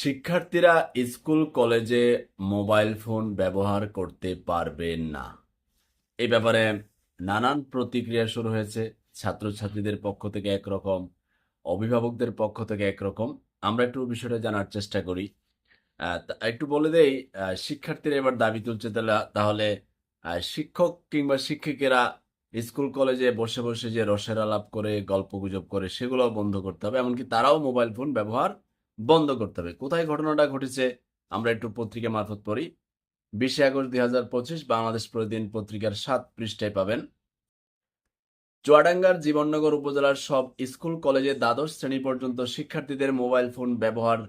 শিক্ষার্থীরা স্কুল, কলেজে mobile phone ব্যবহার করতে পারবেন না। এই ব্যাপারে নানান প্রতিক্রিয়া শুরু হয়েছে। ছাত্রছাত্রীদের পক্ষ থেকে একরকম, অভিভাবকদের পক্ষ থেকে একরকম। আমরা একটু বিষয়টা জানার চেষ্টা করি। একটু বলে দেই শিক্ষার্থীরা এবার দাবি তুলছে তাহলে তাহলে শিক্ষক কিংবা শিক্ষিকেরা স্কুল, কলেজে বসে বসে যে রসের আলাপ করে গল্প গুজব করে সেগুলো বন্ধ করতে হবে। এমনকি তারাও মোবাইল ফোন ব্যবহার বন্ধ করতে হবে। কোথায় ঘটনাটা ঘটেছে আমরা একটু পত্রিকা মারফত পড়ি। বিশে আগস্ট দুই হাজার পঁচিশ বাংলাদেশ প্রতিদিন পত্রিকার সাত পৃষ্ঠায় পাবেন। চুয়াডাঙ্গার জীবননগর উপজেলার সব স্কুল, কলেজে দ্বাদশ শ্রেণি পর্যন্ত শিক্ষার্থীদের মোবাইল ফোন ব্যবহার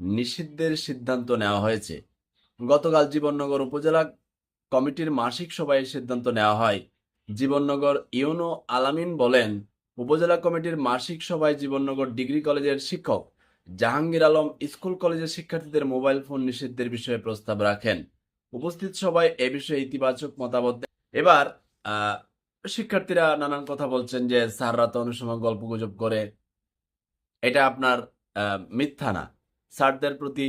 নিষিদ্ধের সিদ্ধান্ত নেওয়া হয়েছে। গতকাল জীবননগর উপজেলা কমিটির মাসিক সভায় সিদ্ধান্ত নেওয়া হয়। জীবননগর ইউনো আলামিন বলেন, উপজেলা কমিটির মাসিক সভায় জীবননগর ডিগ্রি কলেজের শিক্ষক জাহাঙ্গীর আলম স্কুল কলেজের শিক্ষার্থীদের মোবাইল ফোন নিষিদ্ধের বিষয়ে প্রস্তাব রাখেন। উপস্থিত সবাই এ বিষয়ে ইতিবাচক মতামত এবার শিক্ষার্থীরা নানান কথা বলছেন যে, স্যাররা তো অনেক সময় গল্প গুজব করে। এটা আপনার মিথ্যা না। স্যারদের প্রতি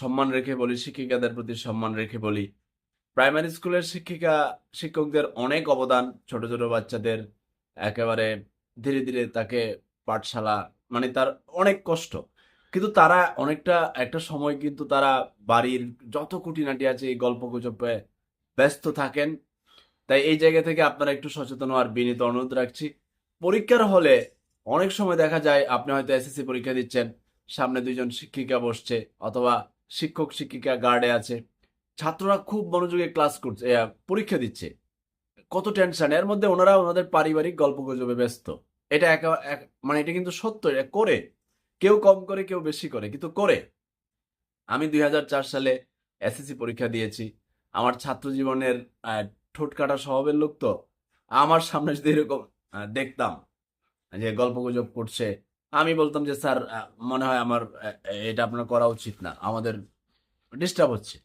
সম্মান রেখে বলি, শিক্ষিকাদের প্রতি সম্মান রেখে বলি। প্রাইমারি স্কুলের শিক্ষিকা, শিক্ষকদের অনেক অবদান, ছোট ছোট বাচ্চাদের একেবারে ধীরে ধীরে তাকে পাঠশালা মানে তার অনেক কষ্ট। কিন্তু তারা অনেকটা একটা সময় কিন্তু তারা বাড়ির যত খুঁটিনাটি আছে, এই গল্প গুজবে ব্যস্ত থাকেন। তাই এই জায়গা থেকে আপনারা একটু সচেতন হওয়ার বিনীত অনুরোধ রাখছি। পরীক্ষার হলে অনেক সময় দেখা যায় আপনি হয়তো এসএসসি পরীক্ষা দিচ্ছেন, সামনে দুইজন শিক্ষিকা বসছে অথবা শিক্ষক শিক্ষিকা গার্ডে আছে। ছাত্ররা খুব মনোযোগে ক্লাস করছে পরীক্ষা দিচ্ছে। কত টেনশন এর মধ্যে ওনারা ওনাদের পারিবারিক গল্প গুজবে ব্যস্ত। এটা মানে এটা কিন্তু সত্য, এটা করে। কেউ কম করে, কেউ বেশি করে, কিন্তু করে। আমি দুই হাজার চার সালে এসএসসি পরীক্ষা দিয়েছি। আমার ছাত্র জীবনের ঠোঁট কাটা স্বভাবের লোক তো। আমার সামনে যদি এরকম দেখতাম যে গল্প গুজব করছে, আমি বলতাম যে, স্যার মনে হয় আমার এটা আপনার করা উচিত না। আমাদের ডিস্টার্ব হচ্ছে।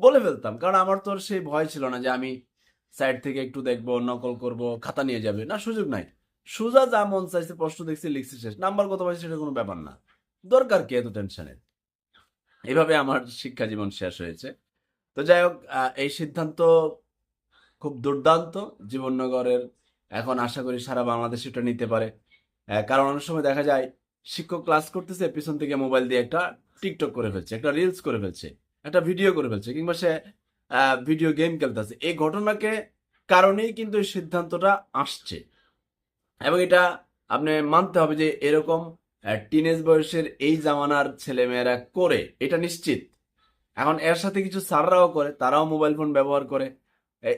বলে ফেলতাম। কারণ আমার তো সেই ভয় ছিল না যে আমি সাইড থেকে একটু দেখব, নকল করব, খাতা নিয়ে যাবে। না, সুযোগ নাই। সোজা যা মন চাইছে প্রশ্ন দেখছি, লিখছি শেষ। নাম্বার কত পাইছে সেটা কোনো ব্যাপার না। দরকার কি এত টেনশনের এইভাবে আমার শিক্ষা জীবন শেষ হয়েছে। তো যাই হোক এই সিদ্ধান্ত খুব দুর্দান্ত। জীবননগরের এখন আশা করি সারা বাংলাদেশ এটা নিতে পারে। কারণ অনেক সময় দেখা যায়, শিক্ষক ক্লাস করতেছে, পিছন থেকে মোবাইল দিয়ে একটা টিকটক করে ফেলছে, একটা রিলস করে ফেলছে, একটা ভিডিও করে ফেলছে, কিংবা সে ভিডিও গেম খেলতেছে। এই ঘটনাকে কারণেই কিন্তু এই সিদ্ধান্তটা আসছে। এবং এটা আপনি মানতে হবে যে এরকম টিনেজ বয়সের এই জামানার ছেলেমেয়েরা করে, এটা নিশ্চিত। এখন এর সাথে কিছু স্যাররাও করে, তারাও মোবাইল ফোন ব্যবহার করে।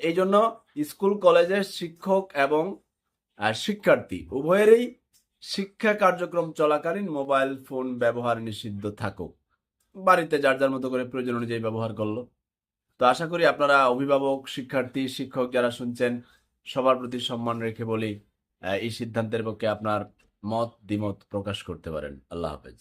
এই জন্য স্কুল, কলেজের শিক্ষক এবং শিক্ষার্থী, উভয়েরই শিক্ষা কার্যক্রম চলাকালীন মোবাইল ফোন ব্যবহার নিষিদ্ধ থাকুক। বাড়িতে যার যার মতো করে প্রয়োজন অনুযায়ী ব্যবহার করল। তো আশা করি আপনারা অভিভাবক, শিক্ষার্থী, শিক্ষক যারা শুনছেন, সবার প্রতি সম্মান রেখে বলি এই সিদ্ধান্তের পক্ষে আপনার মত দ্বিমত প্রকাশ করতে পারেন। আল্লাহ হাফেজ।